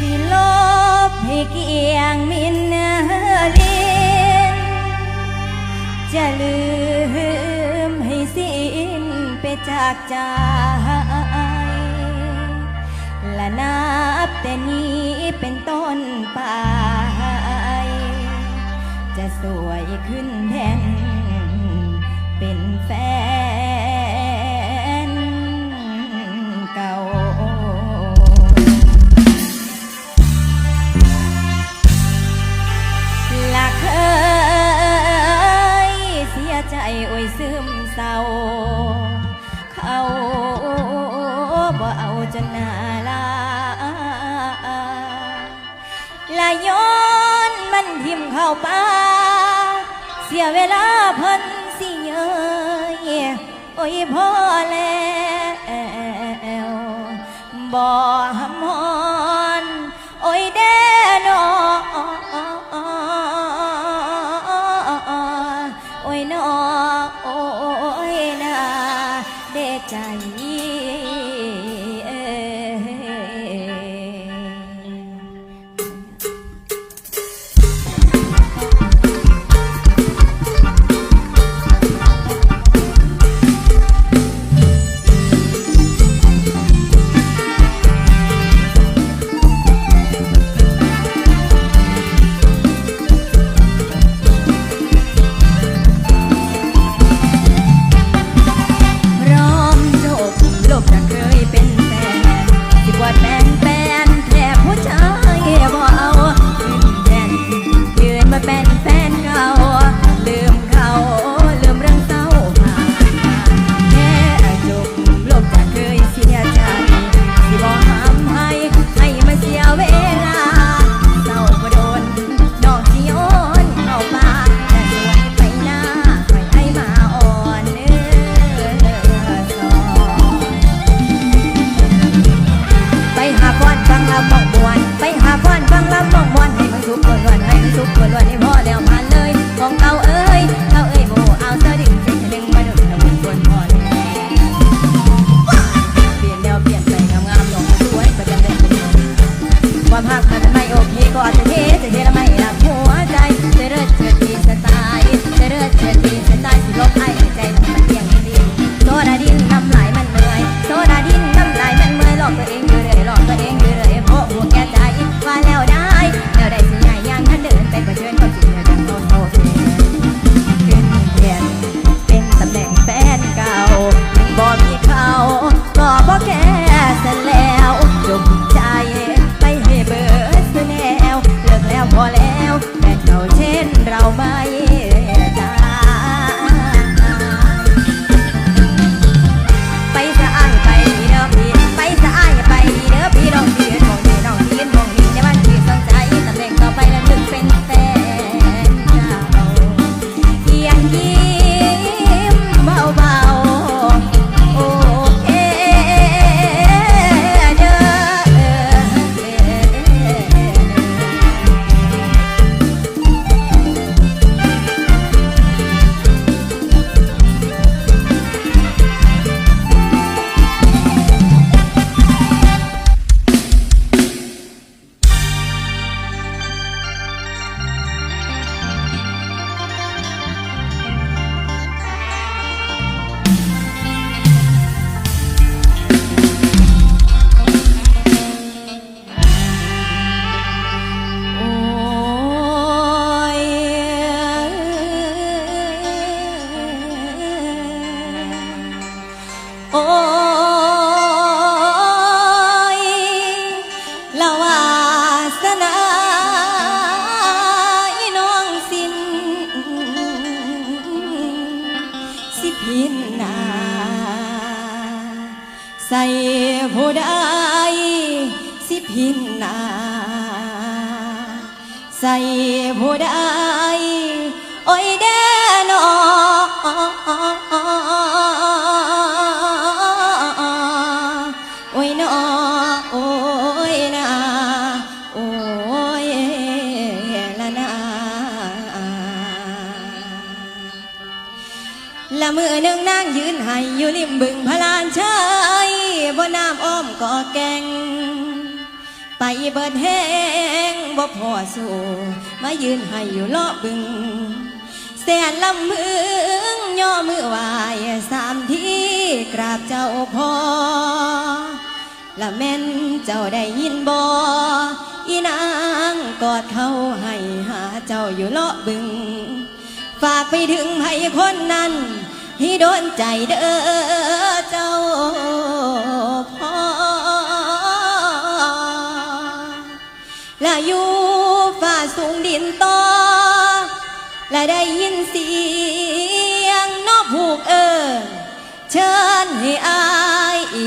ที่ลบให้เกียงมินเลินจะลืมให้สิ้นไปจากใจและนับแต่นี้เป็นต้นไป จะสวยขึ้นแทนเป็นแฟน เขาบ่เอาจนนาลาลายย้อนมันทิมเข้าปาเสียเวลาเพิ่นสิเยยโอ้ยพ่อแล้วบ่หมหอน โอ้ยเด้ Tchau. โอ้ยนาโอ้ยละนาละมือหนึ่งนั่งยืนให้อยู่ริมบึงพลานชายบนน้ำอ้อมก่อแกงไปเบิดแห้งบ่พอสู่มายืนให้อยู่เลาะบึงแสนลำมือย่อมือวายสามที่กราบเจ้าพ่อ ละแม่นเจ้าได้ยินบออีนางกอดเขาให้หาเจ้าอยู่เลาะบึง ฝากไปถึงไผคนนั้นที่โดนใจเด้อเจ้าพ่อและอยู่ฝ่าสูงดินต่อและได้ยินเสียงนอกผูกเอิญเชิญให้อายอี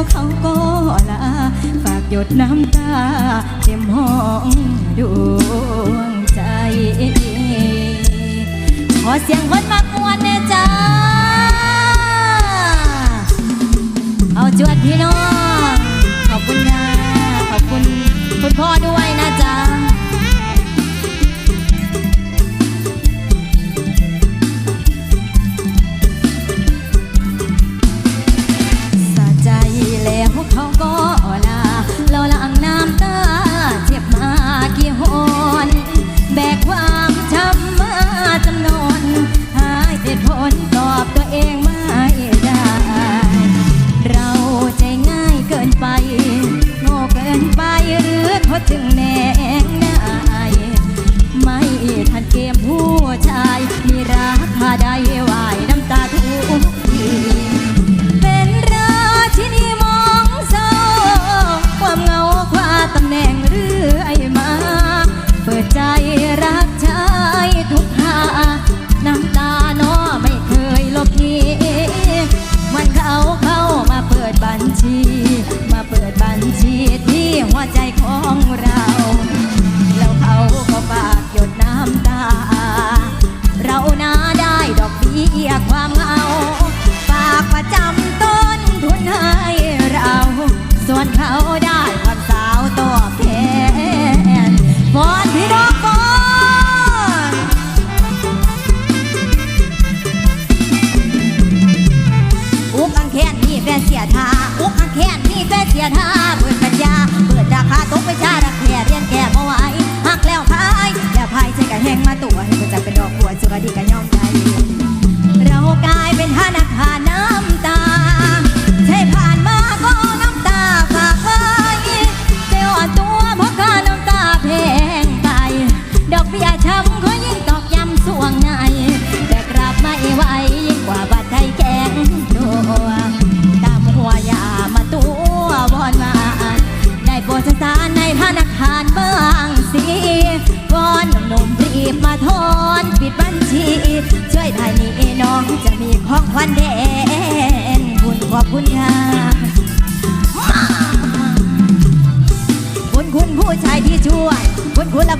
แล้วเขาก็ลา ฝากหยดน้ำตาเต็มห้องดวงใจ ขอเสียงคนมากวนแน่จ้า เอาจวดพี่น้อง ขอบคุณนะขอบคุณคุณพ่อด้วยนะจ๊ะ ถึงแน่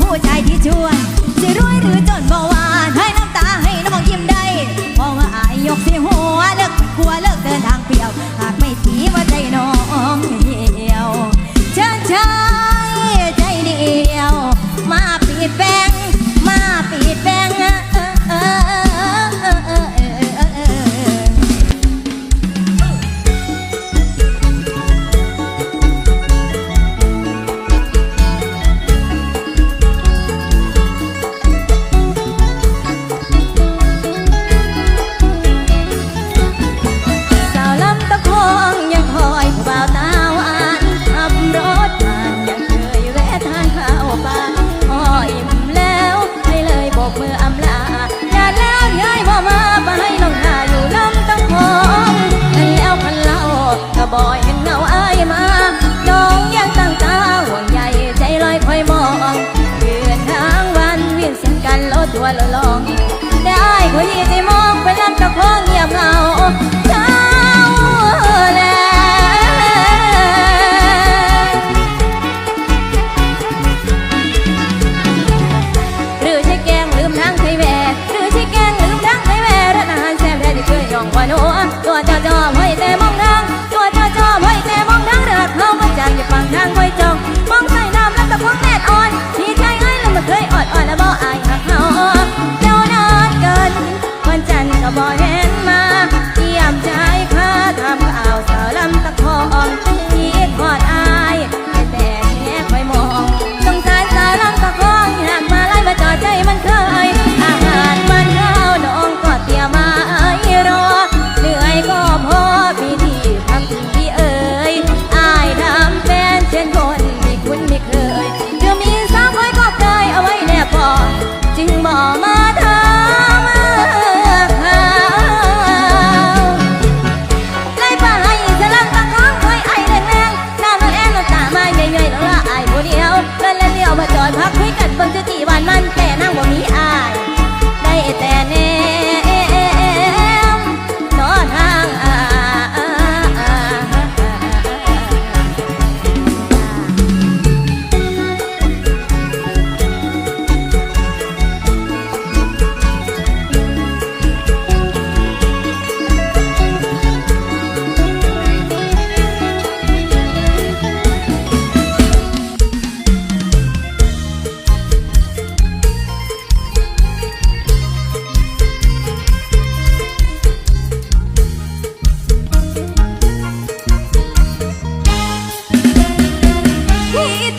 ผู้ชายที่ชวนจะรวยหรือจนบ่ว่า 我叫做我也在梦。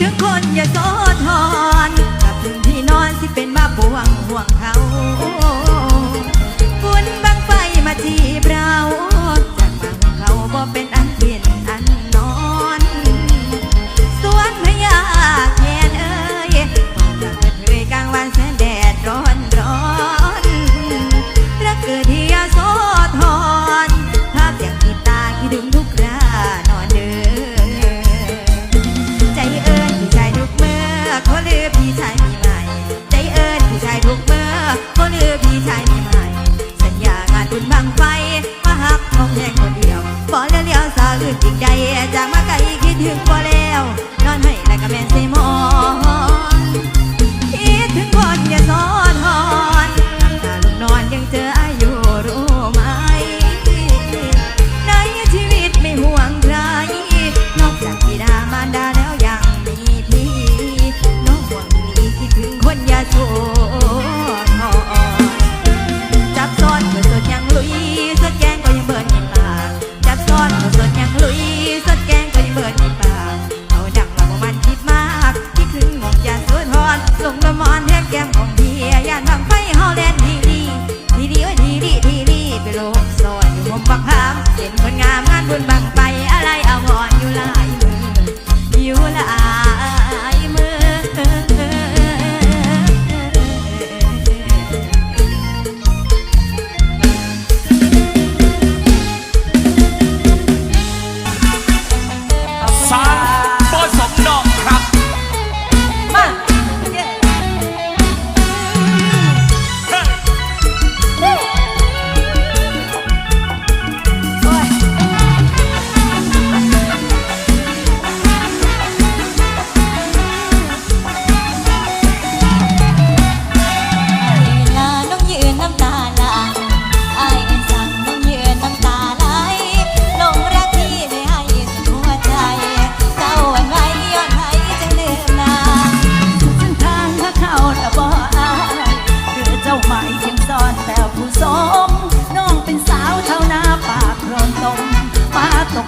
The. con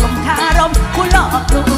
กลมคารมคุณหลอกลวง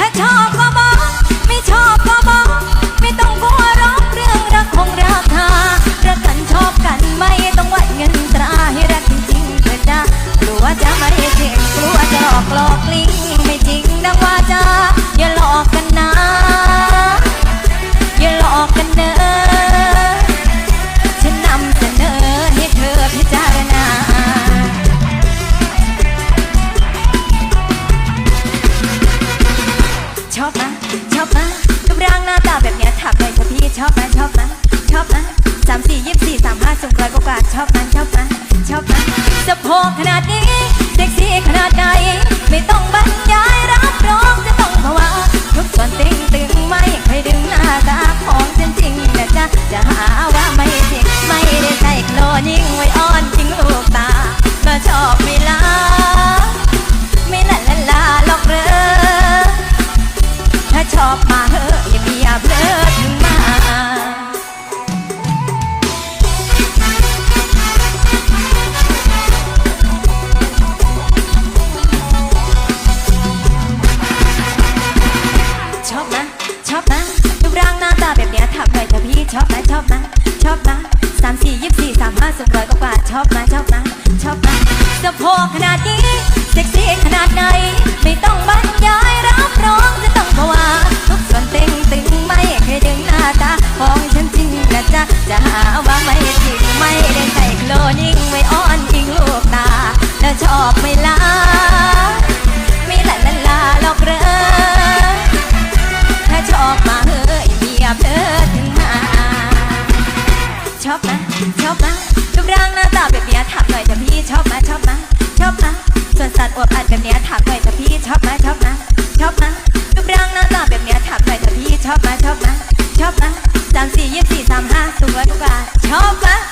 ถ้าชอบก็บอกไม่ชอบก็บอกไม่ต้องกลัวรอกเรื่องรักของราคารักกันชอบกันไม่ต้องวัดเงินตราให้รักจริงๆเถิดนะกลัจะไม่จริงกลัวจะหลอกหลอกลิงไม่จริงดังว่าจา จะหาว่าไม่จริงไม่ได้ใส่โคลนิ่งไม่อ้อนยิงลูกตา แล้วชอบไม่ลาไม่ละละลาหรอกเรอถ้าชอบมาเฮ้ยเมียเพลิดถึงมาชอบนะชอบนะรูปร่างหน้าตาแบบเนี้ยถามหน่อยจะพี่ชอบมาชอบมาชอบมาส่วนสัตว์อวบอัดแบบเนี้ยถามหน่อยจะพี่ชอบมาชอบมาชอบมารูปร่างหน้าตาแบบเนี้ยถามหน่อยจะพี่ชอบมาชอบมาชอบมาสามสี่ยี่สี่สาม Tunggu.